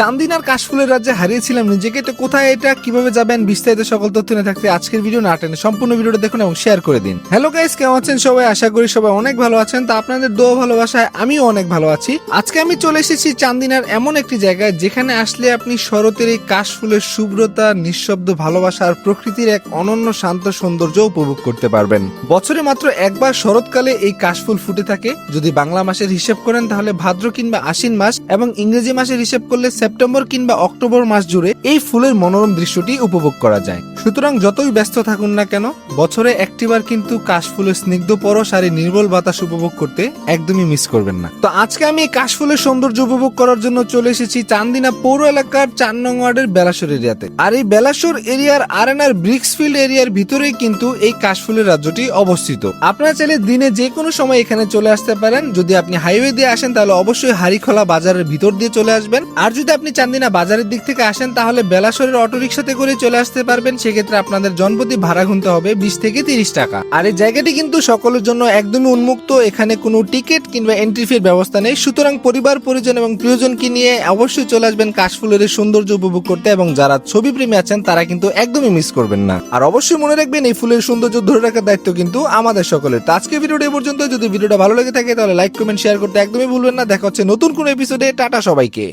চান্দিনার কাশফুলের রাজ্যে হারিয়েছিলাম নিজেকে, তো কোথায় এটা, কীভাবে যাবেন, বিস্তারিত সকল তথ্য নিয়ে থাকতে আজকের ভিডিও না টেনে সম্পূর্ণ ভিডিওটা দেখুন এবং শেয়ার করে দিন। হ্যালো গাইস কেমন আছেন সবাই? আশা করি সবাই অনেক ভালো আছেন। তা আপনাদের দোয়া ভালোবাসায় আমিও অনেক ভালো আছি। আজকে আমি চলে এসেছি চান্দিনার এমন একটি জায়গায় যেখানে আসলে আপনি শরতের এই কাশফুলের শুভ্রতা, নিঃশব্দ ভালোবাসা আর প্রকৃতির এক অনন্য শান্ত সৌন্দর্য উপভোগ করতে পারবেন। বছরে মাত্র একবার শরৎকালে এই কাশফুল ফুটে থাকে। যদি বাংলা মাসের হিসেব করেন তাহলে ভাদ্র কিংবা আশ্বিন মাস এবং ইংরেজি মাসের হিসেব করলে সেপ্টেম্বর কিংবা অক্টোবর মাস জুড়ে এই ফুলের মনোরম দৃশ্যটি উপভোগ করা যায়। সুতরাং যতই ব্যস্ত থাকুন না কেন, বছরে একটিবার কিন্তু কাশফুলের স্নিগ্ধ পরশ আর এই নির্মল বাতাস উপভোগ করতে একদমই মিস করবেন না। তো আজকে আমি কাশফুলের সৌন্দর্য উপভোগ করার জন্য চলে এসেছি চান্দিনা পৌর এলাকার চার নং ওয়ার্ডের বেলাসর এরিয়াতে। আর এই বেলাসর এরিয়ার আরেনার ব্রিক্সফিল্ড এরিয়ার ভিতরেই কিন্তু এই কাশফুলের রাজ্যটি অবস্থিত। আপনারা চাইলে দিনে যে কোনো সময় এখানে চলে আসতে পারেন। যদি আপনি হাইওয়ে দিয়ে আসেন, তাহলে অবশ্যই হারিখোলা বাজারের ভিতর দিয়ে চলে আসবেন। আর যদি আপনি চান্দিনা বাজারের দিক থেকে আসেন, তাহলে বেলাসরের অটোরিকশাতে করে চলে আসতে পারবেন। সেক্ষেত্রে আপনাদের জনপ্রতি ভাড়া গুনতে হবে বিশ থেকে তিরিশ টাকা। আর এই জায়গাটি কিন্তু সকলের জন্য একদমই উন্মুক্ত, এখানে কোনো টিকিট কিংবা এন্ট্রি ফির ব্যবস্থা নেই। সুতরাং পরিবার, পরিজন এবং প্রিয়জনকে নিয়ে অবশ্যই চলে আসবেন কাশফুলের সৌন্দর্য উপভোগ করতে এবং যারা ছবি প্রেমী আছেন, তারা কিন্তু একদমই মিস করবেন না। আর অবশ্যই মনে রাখবেন, এই ফুলের সৌন্দর্য ধরে রাখার দায়িত্ব কিন্তু আমাদের সকলের। আজকে ভিডিওটা পর্যন্ত। যদি ভিডিওটা ভালো লেগে থাকে, তাহলে লাইক কমেন্ট শেয়ার করতে একদমই ভুলবেন না। দেখা হচ্ছে নতুন কোনো এপিসোডে টাটা সবাইকে।